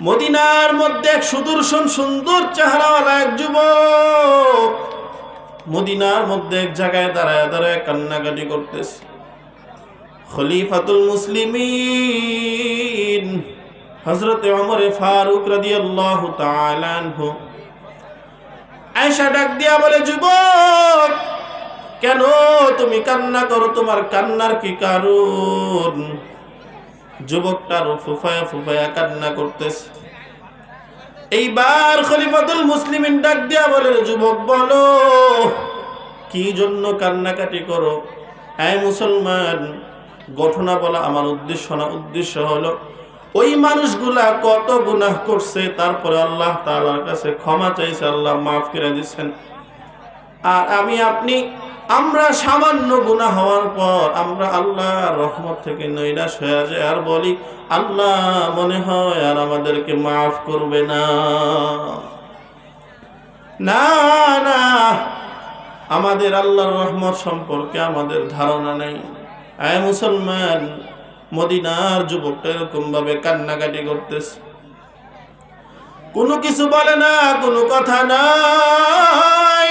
মদিনার মধ্যে এক সুদর্শন সুন্দর চেহারাওয়ালা এক যুবক মদিনার মধ্যে এক জায়গায় দাঁড়ায় দাঁড়ায় কান্নাকাটি করতেছে। খলিফাতুল মুসলিমিন হজরতে অমরে ফারুক রাদিয়াল্লাহু তাআলা আনহু আয়েশা ডাক দিয়া বলে, যুবক, কেন তুমি কান্না করো? তোমার কান্নার কি কারণ? যুবকটার ফুফায়া ফুফায়া কান্না করতেছে। এইবার খলিফাতুল মুসলিমিন ডাক দিয়া বলে, যুবক, বলো, কি জন্য কান্নাকাটি করো? হ্যাঁ মুসলমান, ঘটনা বলা আমার উদ্দেশ্য না। উদ্দেশ্য হলো, ওই মানুষগুলা কত গুনাহ করছে, তারপরে আল্লাহ তাআলার কাছে ক্ষমা চাইছে, আল্লাহ মাফ করে দিচ্ছেন। আর আমি আপনি, আমরা সামান্য গুনাহ হওয়ার পর আমরা আল্লাহ রহমত থেকে নৈরাশ হয়ে যায় আর বলি, আল্লাহ মনে হয় আর আমাদেরকে মাফ করবে না। না না, আমাদের আল্লাহর রহমত সম্পর্কে আমাদের ধারণা নেই। আয় মুসলমান, মদিনার যুবকটা এরকম ভাবে কান্নাকাটি করতেছে। কোনো কিছু বলে না, কোনো কথা নাই।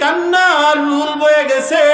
কান্নার রুল বয়ে গেছে।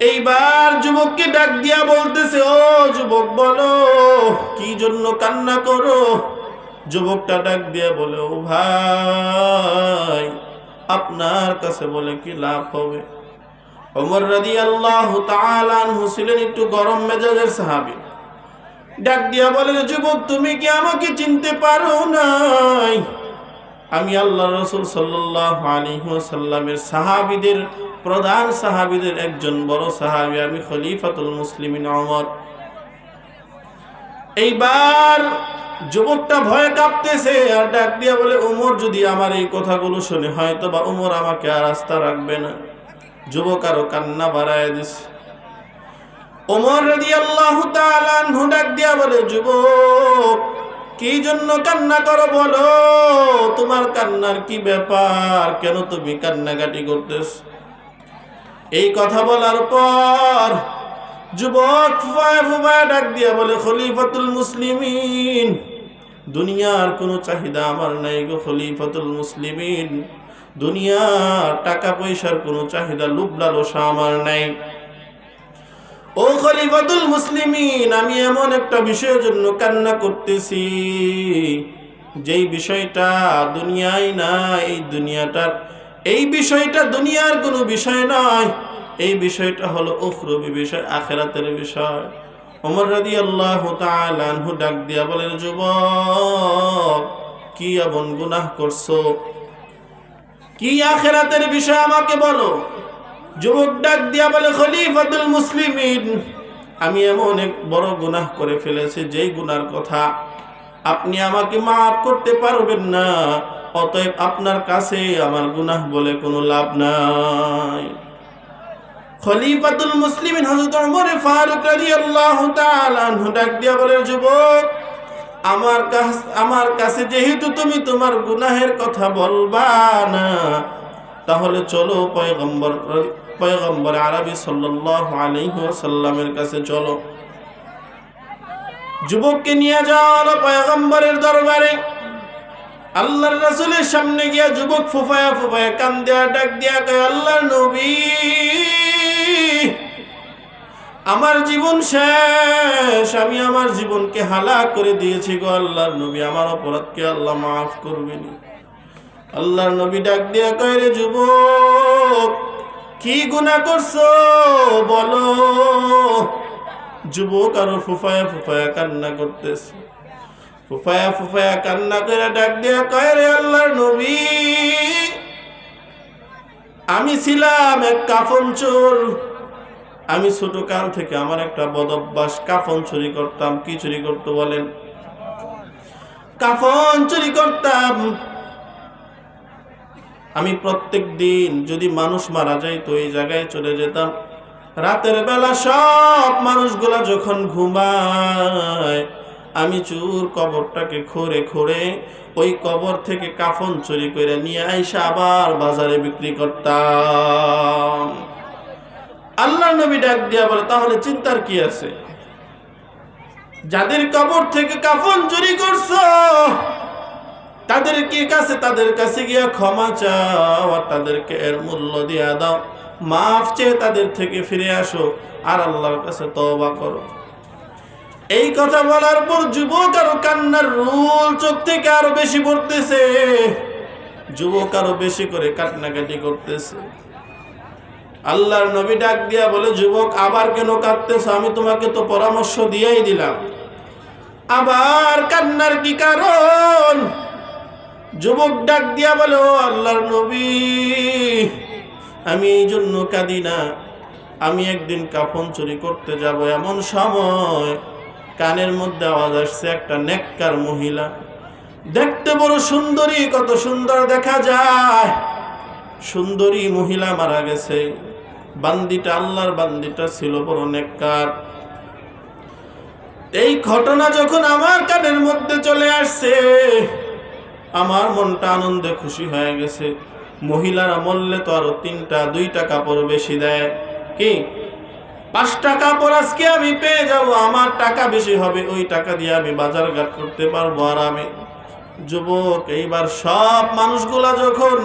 এইবার যুবককে ডাক দিয়া বলতেছে, ও যুবক, বলো, কি জন্য কান্না করো? যুবকটা ডাক দিয়া বলে, ও ভাই, আপনার কাছে বলে কি লাভ হবে? অমর রাদি আল্লাহ তালানহু ছিলেন একটু গরম মেজাজের সাহাবি। ডাক দিয়া বলে, যুবক, তুমি কি আমাকে চিনতে পারো নাই? আমি আল্লাহ রসুল সাল্লাহ সাহাবিদের, প্রধান সাহাবিদের একজন বড় সাহাবি, আমি খলিফাতুল মুসলিমিন অমর এইবার যুবকটা ভয়ে কাঁপতেছে আর ডাক দিয়া বলে উমর যদি আমার এই কথাগুলো শুনে হয়তো বা উমর আমাকে আর আস্থা রাখবে না। যুবক আরও কান্না বাড়ায় দিছে। ওমর রাদি আল্লাহ ডাক দিয়া বলে, যুবক কি জন্য কান্না করো বলো? তোমার কান্নার কি ব্যাপার? কেন তুমি কান্নাকাটি করতেছ? এই কথা বলার পর যুবক ডাক দিয়া বলে, খলিফাতুল মুসলিমিন, দুনিয়ার কোনো চাহিদা আমার নাই গো খলিফাতুল মুসলিমিন। দুনিয়ার টাকা পয়সার কোনো চাহিদা লুব লালসা আমার নাই। ও খলিফাতুল মুসলিমিন, আমি এমন একটা বিষয়ের জন্য কান্না করতেছি। যেই বিষয়টা দুনিয়ায় না এই দুনিয়াটার, এই বিষয়টা দুনিয়ার কোনো বিষয় নয়। এই বিষয়টা হলো উফরবি বিষয়, আখেরাতের বিষয়। ওমর রাদি আল্লাহ তালহু ডাক দিয়া বলেন, যুবক, কি এমন গুনাহ করছ? কি আখেরাতের বিষয় আমাকে বলো? যুবক ডাক দিয়া বলে, খলিফাতুল মুসলিমিন, আমি এমন এক বড় গুনাহ করে ফেলেছি, যেই গুনার কথা আপনি আমাকে মাফ করতে পারবেন না, অতএব আপনার কাছে আমার গুনাহ বলে কোনো লাভ নাই। খলিফাতুল মুসলিমিন হযরত ওমর ফারুক রাদিয়াল্লাহু তাআলা আনহু ডাক দিয়া বলে, যুবক, আমার কাছে আমার কাছে যেহেতু তুমি তোমার গুনাহের কথা বলবা না, তাহলে চলো পয়গম্বর পয়গম্বর আরবি কাছে চলো। যুবককে নিয়ে যাওয়া হলো পয়গম্বরের দরবারে আল্লাহর রাসূলের সামনে গিয়া যুবক ফুফায়া ফুফায়া কান দেয়া ডাক দিয়া কয় নবী, আমার জীবন শেষ, আমি আমার জীবনকে হালা করে দিয়েছি গো আল্লাহর নবী, আমার অপরাধকে আল্লাহ মাফ করবেন আল্লাহর নবী ডাক দিয়া কয়, রে যুবক কি গুনাহ করছ? বলো। যুবক আরও ফুফায়া ফুফায়া কান্না করতেছে। ফুফায়া ফুফায়া কান্না করে ডাক দিয়া কয় রে আল্লাহর নবী, আমি ছিলাম এক কাফন চোর। আমি ছোট কাল থেকে আমার একটা বদ অভ্যাস, কাফন চুরি করতাম। কি চুরি করতে বলেন? কাফন চুরি করতাম। আমি প্রত্যেক দিন যদি মানুষ মারা যায় তো এই জায়গায় চলে যেতাম। রাতের বেলা সব মানুষগুলা যখন ঘুমায়, আমি চুর কবরটাকে খোরে খোরে ওই কবর থেকে কাফন চুরি করে নিয়ে আইসা আবার বাজারে বিক্রি করতাম। আল্লাহ নবী ডাক দিয়া বলে, তাহলে চিন্তার কি আছে? যাদের কবর থেকে কাফন চুরি করছ তাদেরকে কাছে, তাদের কাছে গিয়া ক্ষমা চাও, আর তাদেরকে এর মূল্য দিয়া দাও। মাফ চেয়ে তাদের থেকে ফিরে আসো, আর আল্লাহর কাছে তওবা করো। এই কথা বলার পর যুবক আরও কান্নার রুল চোখ থেকে আরও বেশি পড়তেছে। যুবক আরও বেশি করে কাটনাকাটি করতেছে। আল্লাহর নবী ডাক দিয়া বলে, যুবক, আবার কেন কাঁদতেছ? আমি তোমাকে তো পরামর্শ দিয়েই দিলাম। আবার কান্নার কি কারণ? যুবক ডাক দিয়া বলে আল্লাহর নবী, আমি এই জন্য কাঁদি না। আমি একদিন কাফন চুরি করতে যাব এমন সময় কানের মধ্যে আওয়াজ আসছে একটা নেককার মহিলা। দেখতে বড় সুন্দরী, কত সুন্দর দেখা যায়। সুন্দরী মহিলা মারা গেছে। বান্দিটা, আল্লাহর বান্দিটা ছিল বড় নেককার। এই ঘটনা যখন আমার কানের মধ্যে চলে আসছে আমার মনটা আনন্দে খুশি হয়ে গেছে। মহিলারা মরলে তো আরও তিনটা, দুইটা কাপড় বেশি দেয়। কি? পাঁচটা কাপড় আজকে আমি পেয়ে যাব, আমার টাকা বেশি হবে, ওই টাকা দিয়ে আমি বাজার ঘাট করতে পারব আর আমি যুবক, এইবার সব মানুষগুলা যখন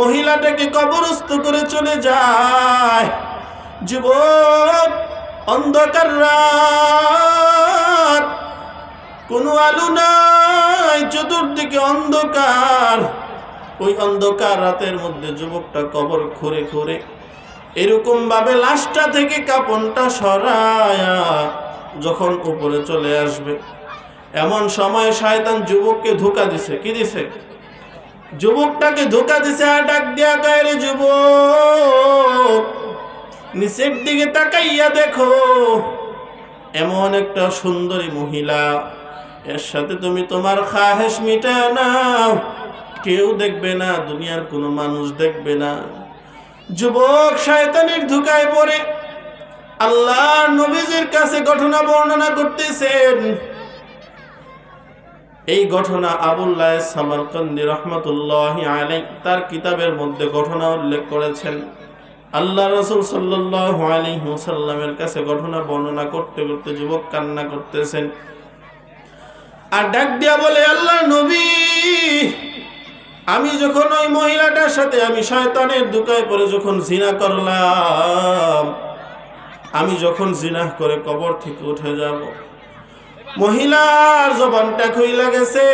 মহিলাটাকে কবরস্থ করে চলে যায়, যুবক, অন্ধকার রাত। কোনো আলু নাই, চতুর্দিকে অন্ধকার। ওই অন্ধকার রাতের মধ্যে যুবকটা কবর খুঁড়ে খুঁড়ে এরকম ভাবে লাশটা থেকে কাপনটা সরায়া যখন উপরে চলে আসবে, এমন সময় শয়তান যুবককে ধোকা দিছে। কি দিছে? যুবকটাকে ধোকা দিছে আর ডাক দিয়া গায়ে যুবক, নিচের দিকে তাকাইয়া দেখো, এমন একটা সুন্দরী মহিলা এর সাথে তুমি তোমার খাহেস মিটা নাও। কেউ দেখবে না, দুনিয়ার কোনো মানুষ দেখবে না। যুবক শয়তানের ধুকায় পড়ে। আল্লাহ নবীজির কাছে ঘটনা বর্ণনা করতেছেন। এই ঘটনা আবুল্লাহ সামারকন্দি রহমতুল্লাহ আলাই তার কিতাবের মধ্যে ঘটনা উল্লেখ করেছেন। আল্লাহ রসুল সাল্লাহ আলিহাসাল্লামের কাছে ঘটনা বর্ণনা করতে করতে যুবক কান্না করতেছেন। আর ডাক দিয়া বলে, আল্লাহ নবী, আমি যখন ওই মহিলাটার সাথে, আমি শয়তানের দুকায় পরে যখন জিনা করলাম, আমি যখন জিনা করে কবর থেকে উঠে যাব, মহিলার জবানটা খুইলা গেছে।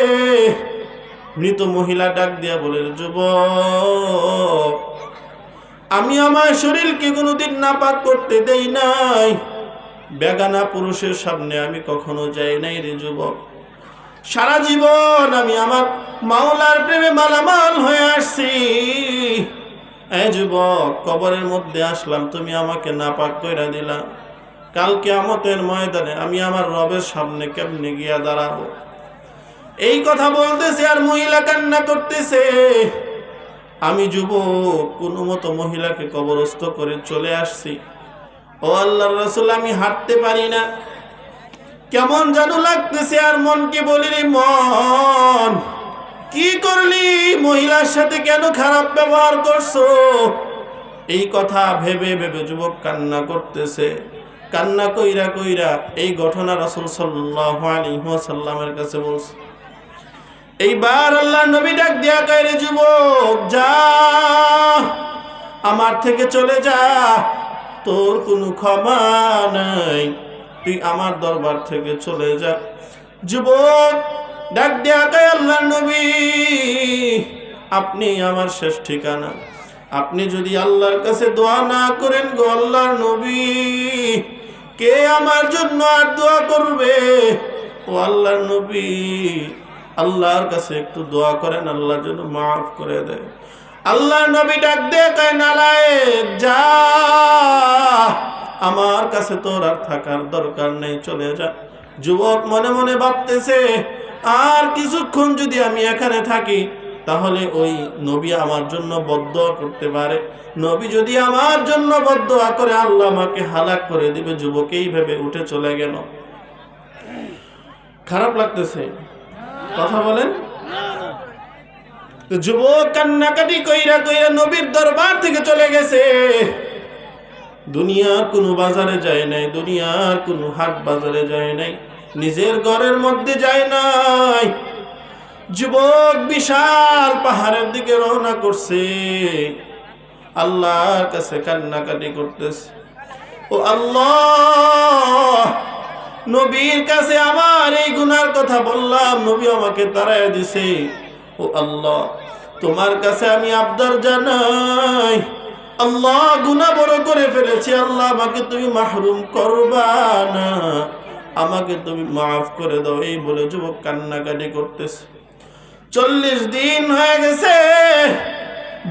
মৃত মহিলা ডাক দিয়া বলে, যুবক, আমি আমার শরীরকে কোনোদিন নাপাক করতে দেই নাই। বেগানা পুরুষের সামনে আমি কখনো যাই নাই রে যুবক। সারা জীবন আমি আমার মাওলার প্রেমে মালামাল হয়ে আসছি। এই যুবক, কবরের মধ্যে আসলাম, তুমি আমাকে নাপাক কইরা দিলা। কালকে আমতের ময়দানে আমি আমার রবের সামনে কেমনে গিয়া দাঁড়াবো? এই কথা বলতেছে আর মহিলা কান্না করতেছে। আমি যুবক, কোনো মতো মহিলাকে কবরস্থ করে চলে আসছি। ও আল্লাহর রসুল, আমি হাঁটতে পারি না। কেমন জানু লাগতেছে আর মনকে বলি রে মন? কি করলি? মহিলার সাথে কেন খারাপ ব্যবহার করছ? এই কথা ভেবে ভেবে যুবক কান্না করতেছে। কান্না কইরা কইরা এই ঘটনা রসুল সাল্লামের কাছে বলছে। এইবার আল্লাহ নবী ডাক দিয়া কয়ে যুবক, যা, আমার থেকে চলে যা, তোর কোনো ক্ষমা নাই। তুই আমার দরবার থেকে চলে যা। যুবক, ডাক দিয়া কয় আল্লাহ নবী, আপনি আমার শেষ ঠিকানা। আপনি যদি আল্লাহর কাছে দোয়া না করেন গো আল্লাহর নবী, কে আমার জন্য আর দোয়া করবে? ও আল্লাহর নবী, আল্লাহর কাছে একটু দোয়া করেন, আল্লাহর জন্য মাফ করে দেয় আল্লাহর নবী ডাক দে কয় নালায়েক যা। আমার কাছে তোর আর থাকার দরকার নেই, চলে যা। যুবক মনে মনে ভাবতেছে, আর কিছুক্ষণ যদি আমি এখানে থাকি, তাহলে ওই নবী আমার জন্য বদ্ধ করতে পারে। নবী যদি আমার জন্য বদ্ধ করে, আল্লাহ আমাকে হালাক করে দিবে যুবক এই ভেবে উঠে চলে গেল। খারাপ লাগতেছে। কথা বলেন। যুবক কান্নাকাটি কইরা কইরা নবীর দরবার থেকে চলে গেছে। দুনিয়ার কোনো বাজারে যায় নাই, দুনিয়ার কোনো হাট বাজারে যায় নাই, নিজের ঘরের মধ্যে যায় নাই। যুবক বিশাল পাহাড়ের দিকে রওনা করছে। আল্লাহর কাছে কান্নাকাটি করতেছে। ও আল্লাহ, নবীর কাছে আমার এই গুনার কথা বললাম, নবী আমাকে তারায় দিছে। ও আল্লাহ, তোমার কাছে আমি আবদার জানাই। আল্লাহ গুনা বড় করে ফেলেছি। আল্লাহ আমাকে তুমি মাহরুম করবা না। আমাকে তুমি মাফ করে দাও, এই বলে যুবক কান্নাকাটি করতেছে। চল্লিশ দিন হয়ে গেছে,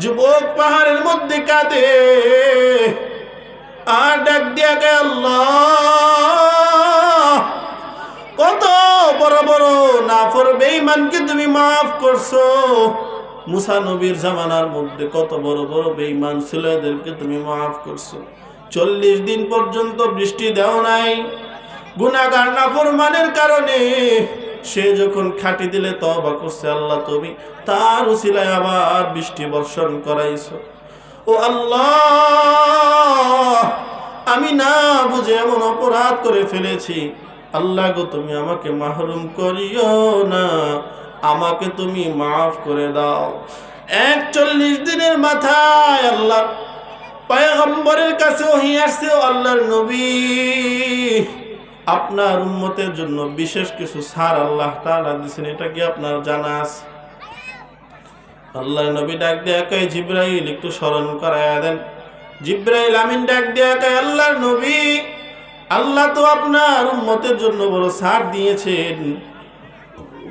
যুবক পাহাড়ের মধ্যে কাঁদে। আর ডাক দিয়া গে আল্লাহ, কত বড় বড় না নাফর বেঈমানকে তুমি মাফ করছ। মুসা নবীর জামানার মধ্যে কত বড় বড় বেঈমান ছিল এদেরকে তুমি মাফ করছ। চল্লিশ দিন পর্যন্ত বৃষ্টি দেও নাই। গুনাগার নাফরমানের কারণে সে যখন খাটি দিলে তবা করছে, আল্লাহ তুমি তার উসিলায় আবার বৃষ্টি বর্ষণ করাইছো। ও আল্লাহ, আমি না বুঝে এমন অপরাধ করে ফেলেছি। আল্লাহ গো, তুমি আমাকে মাহরুম করিও না। আমাকে তুমি মাফ করে দাও। একচল্লিশ দিনের মাথায় আল্লাহ পায়গম্বরের কাছে ওহি আসছে আল্লাহর নবী। আপনার উম্মতের জন্য বিশেষ কিছু সার আল্লাহ তাআলা দিছেন এটা কি আপনার জানা আছে? আল্লাহ নবী ডাক দিয়ে জিব্রাইল, একটু স্মরণ করায়া দেন। জিব্রাইল আমিন ডাক দিয়ে কয়, আল্লাহর নবী, আল্লাহ তো আপনার উম্মতের জন্য বড় সার দিয়েছেন।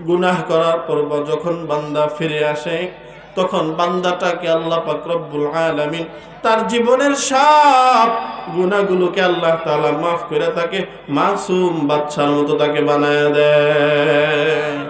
গুনাহ করার পর যখন বান্দা ফিরে আসে, তখন বান্দাটাকে আল্লাহ পাক রব্বুল আলামিন তার জীবনের সব গুনাহগুলোকে আল্লাহ তালা মাফ করে তাকে মাসুম বাচ্চার মতো তাকে বানায় দেয়।